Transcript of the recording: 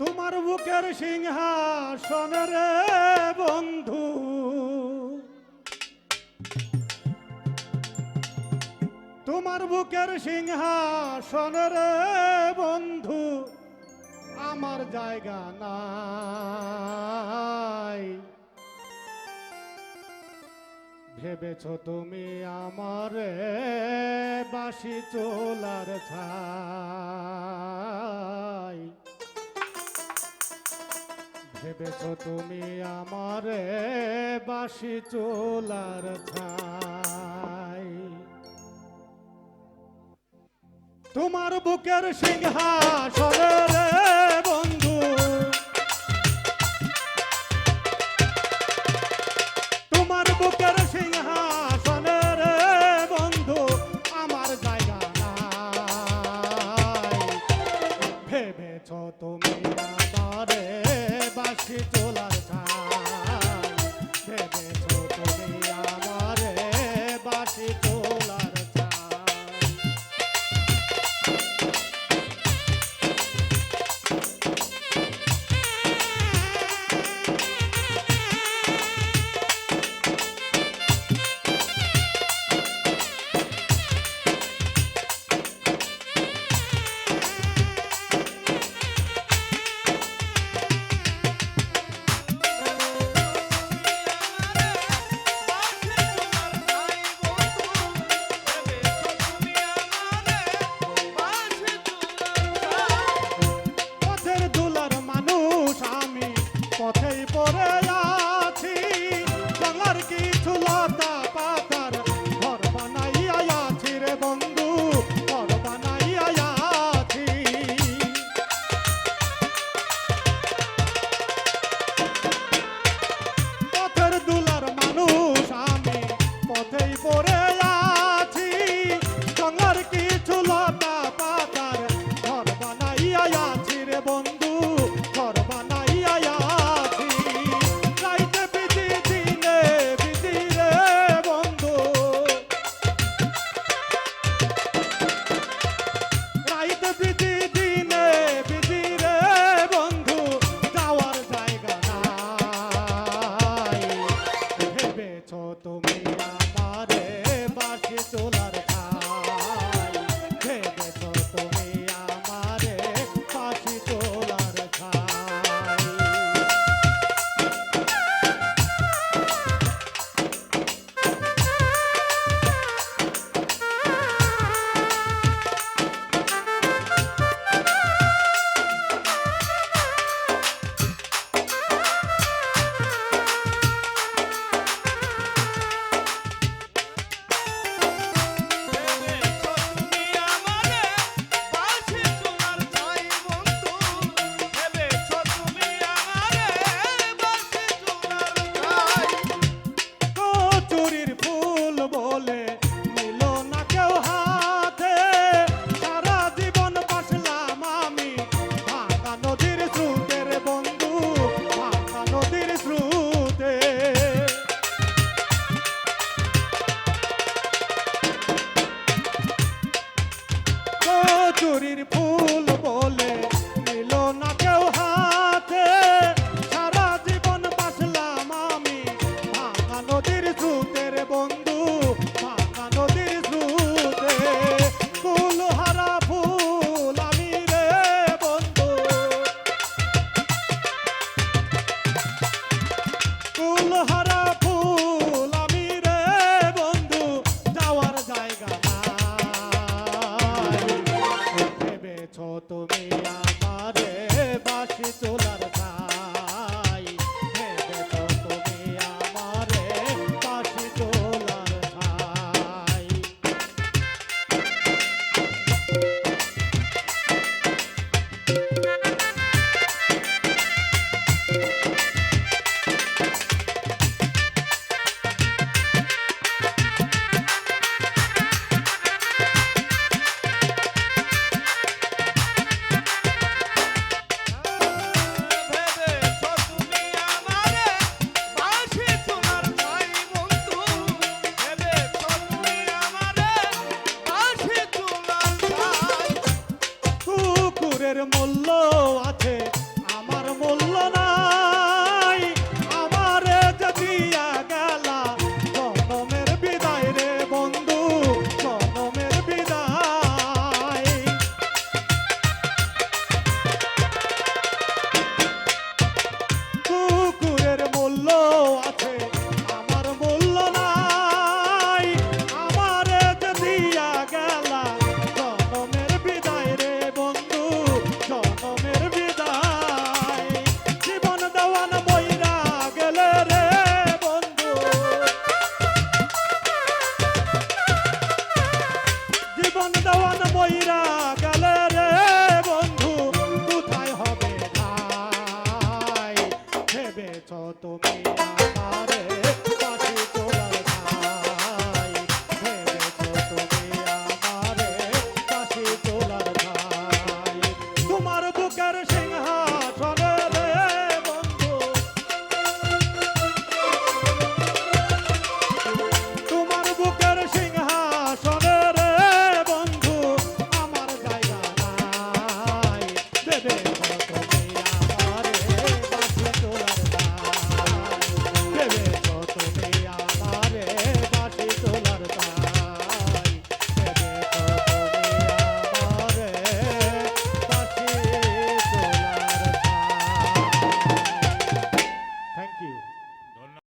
তোমার বুকের সিংহাসন রে বন্ধু। তোমার বুকের সিংহাসন রে বন্ধু, আমার জায়গা নাই। ভেবেছ তুমি আমার বাসি চোলার ছাই? ভেবেছ তুমি আমার বাসি চোলার ছাই। তোমার বুকের সিংহাসনে বন্ধু। তোমার বুকের সিংহাসনে বাসি চোলার Chulap. মূল্য আছে আমার মূল্য না ছোট